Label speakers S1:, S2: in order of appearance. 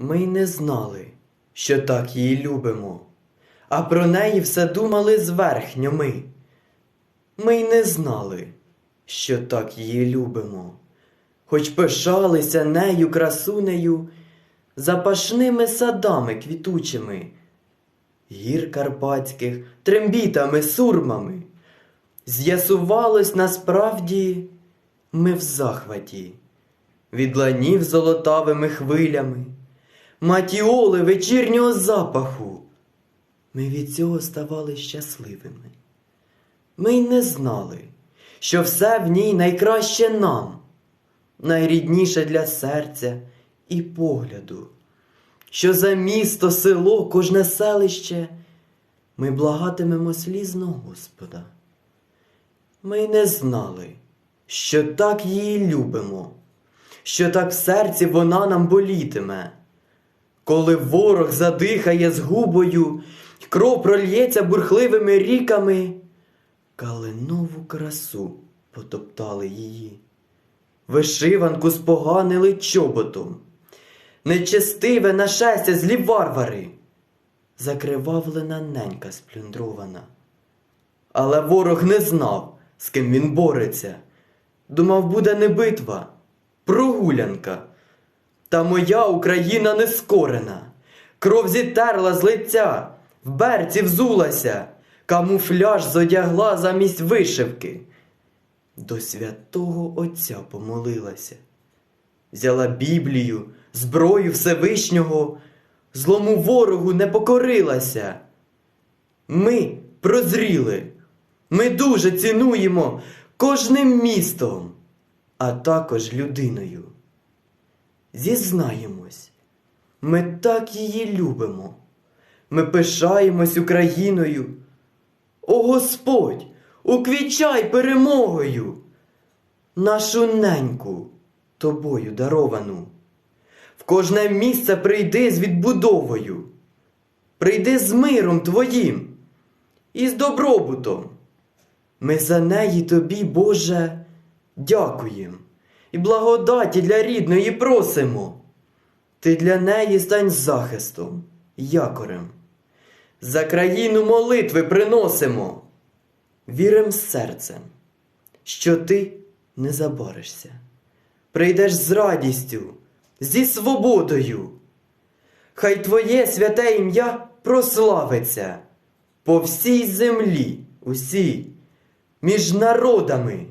S1: Ми й не знали, що так її любимо, а про неї все думали зверхньо ми. Ми й не знали, що так її любимо, хоч пишалися нею красунею, запашними садами квітучими, гір карпатських трембітами, сурмами. З'ясувалось насправді ми в захваті, від ланів золотавими хвилями, матіоли вечірнього запаху. Ми від цього ставали щасливими. Ми й не знали, що все в ній найкраще нам, найрідніше для серця і погляду, що за місто, село, кожне селище ми благатимемо слізно Господа. Ми й не знали, що так її любимо, що так в серці вона нам болітиме. Коли ворог задихає згубою, й кров прольється бурхливими ріками, калинову красу потоптали її, вишиванку споганили чоботом, нечестиве нашестя злі варвари, закривавлена ненька сплюндрована. Але ворог не знав, з ким він бореться. Думав, буде не битва, прогулянка. Та моя Україна не скорена. Кров зітерла з лиця, в берці взулася, камуфляж зодягла замість вишивки. До святого Отця помолилася. Взяла Біблію, зброю Всевишнього, злому ворогу не покорилася. Ми прозріли, ми дуже цінуємо кожним містом, а також людиною. Зізнаємось, ми так її любимо, ми пишаємось Україною. О Господь, уквічай перемогою, нашу неньку тобою даровану. В кожне місце прийди з відбудовою, прийди з миром твоїм і з добробутом. Ми за неї тобі, Боже, дякуємо і благодаті для рідної просимо. Ти для неї стань захистом, якорем. За країну молитви приносимо. Вірим серцем, що ти не заборешся. Прийдеш з радістю, зі свободою. Хай твоє святе ім'я прославиться по всій землі, усій, між народами